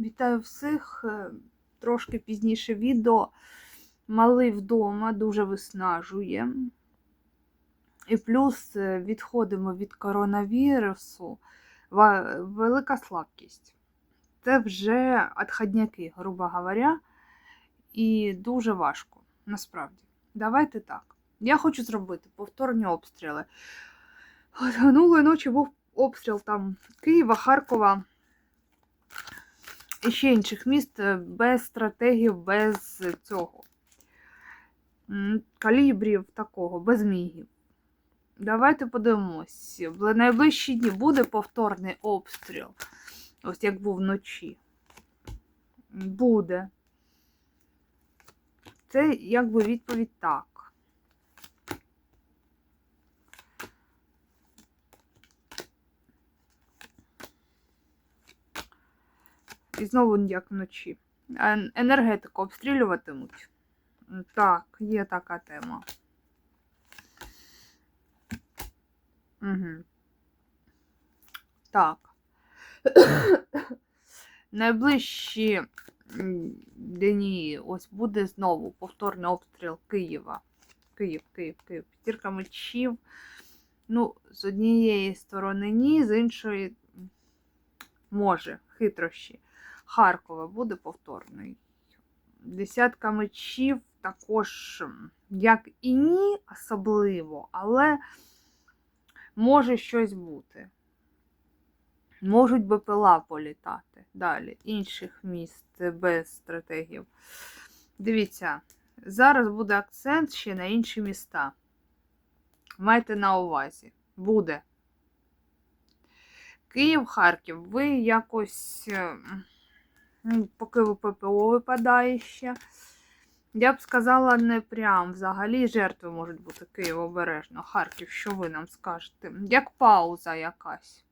Вітаю всіх. Е, Трошки пізніше відео. Малий вдома дуже виснажує. І плюс е, відходимо від коронавірусу. Велика слабкість. Це вже отходняки, грубо говоря, і дуже важко, насправді. Давайте так. Я хочу зробити повторні обстріли. Минулої ночі був обстріл там Києва, Харкова і ще інших міст е, без стратегів, без цього. Калібрів такого, без мігів. Давайте подивимось. В найближчі дні буде повторний обстріл. Ось як був вночі. Буде. Це якби відповідь так. І знову як вночі. Енергетику обстрілюватимуть. Так, є така тема. Угу. Так. Найближчі дні ось буде знову повторний обстріл Києва. Київ, Київ, Київ. П'ятірка мечів. Ну, з однієї сторони ні, з іншої може, хитрощі. Харкова буде повторний. Десятка мечів також, як і ні, особливо, але може щось бути. Можуть БПЛА політати далі, інших міст без стратегів. Дивіться, зараз буде акцент ще на інші міста. Майте на увазі. Буде. Київ, Харків, ви якось, е, ну, поки ППО випадає ще. Я б сказала, не прям. Взагалі жертви можуть бути Київ обережно. Харків, що ви нам скажете? Як пауза якась.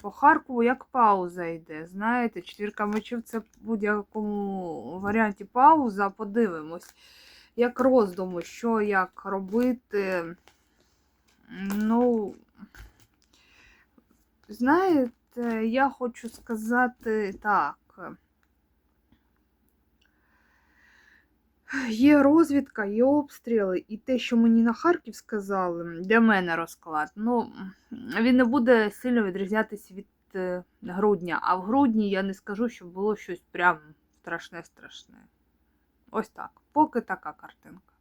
По Харкову як пауза йде. Знаєте, четвірка мечів це в будь-якому варіанті пауза. Подивимось, як роздуму, що як робити. Ну, знаєте, я хочу сказати так. Є розвідка, є обстріли, і те, що мені на Харків сказали, для мене розклад. Ну, він не буде сильно відрізнятися від е, грудня. А в грудні я не скажу, що було щось прям страшне-страшне. Ось так. Поки така картинка.